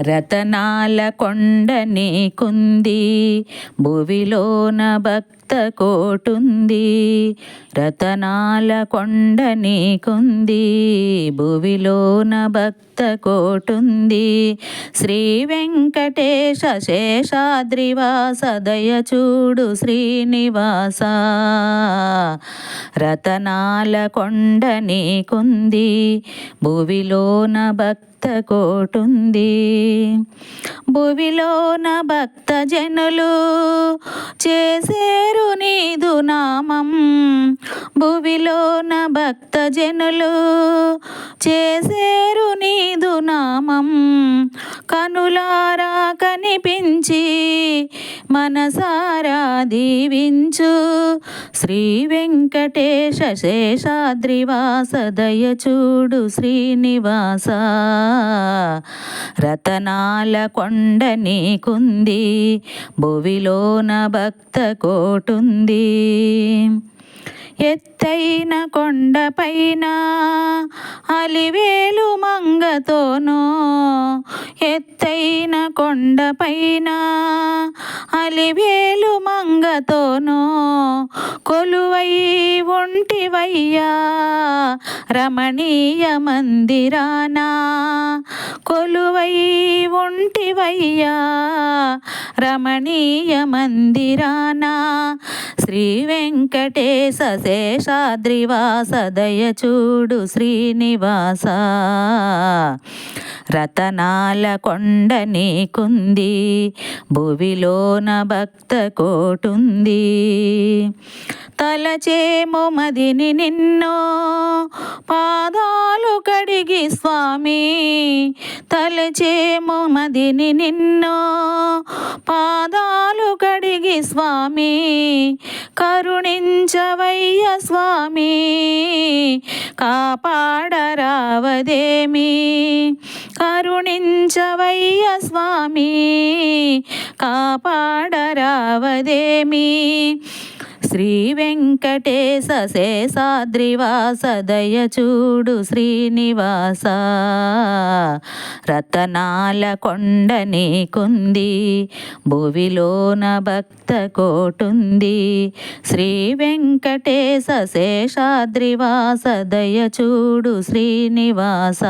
రతనాల కొండ నీకుంది భువిలోన భక్త కోటుంది. రతనాల కొండ నీకుంది భువిలోన భక్త కోటుంది. శ్రీ వెంకటేశ శేషాద్రివాస దయచూడు శ్రీనివాస. రతనాల కొండ నీకుంది భువిలోన భక్త కోటుంది భువిలోన భక్త జనులు చేసేరు నీదు నామం. భువిలోన భక్త జనులు చేసేరు నీదు నామం. కనులారా కనిపించి మనసారా దీవించు. శ్రీ వెంకటేశ శేషాద్రివాస దయచూడు శ్రీనివాస. రతనాల కొండ నీకుంది భువిలోన భక్త కోటుంది. ఎత్తైన కొండపైన అలివేలు మంగతోనో ఎత్తైన కొండపైన అలివేలు మంగతోనో కొలువై ఒంటివయ్యా రమణీయ మందిరానా కొలువై ఒంటివయ్యా రమణీయ మందిరానా శ్రీ వెంకటేశ శేషాద్రివాస దయచూడు శ్రీనివాస రతనాల కొండ నీకుంది భువిలోన భక్త కోటుంది తలచేమో మదిని నిన్నో పాద స్వామి తలచేమో మదిని నిన్ను పాదాలు కడిగి స్వామి కరుణించవయ్య స్వామి కాపాడరావదేమి కరుణించవయ్య స్వామి కాపాడరావదేమి శ్రీ వెంకటేశ శేషాద్రివాస దయచూడు శ్రీనివాస. రతనాల కొండ నీకుంది భువిలోన భక్త కోటుంది. శ్రీ వెంకటేశ శేషాద్రివాస దయచూడు శ్రీనివాస.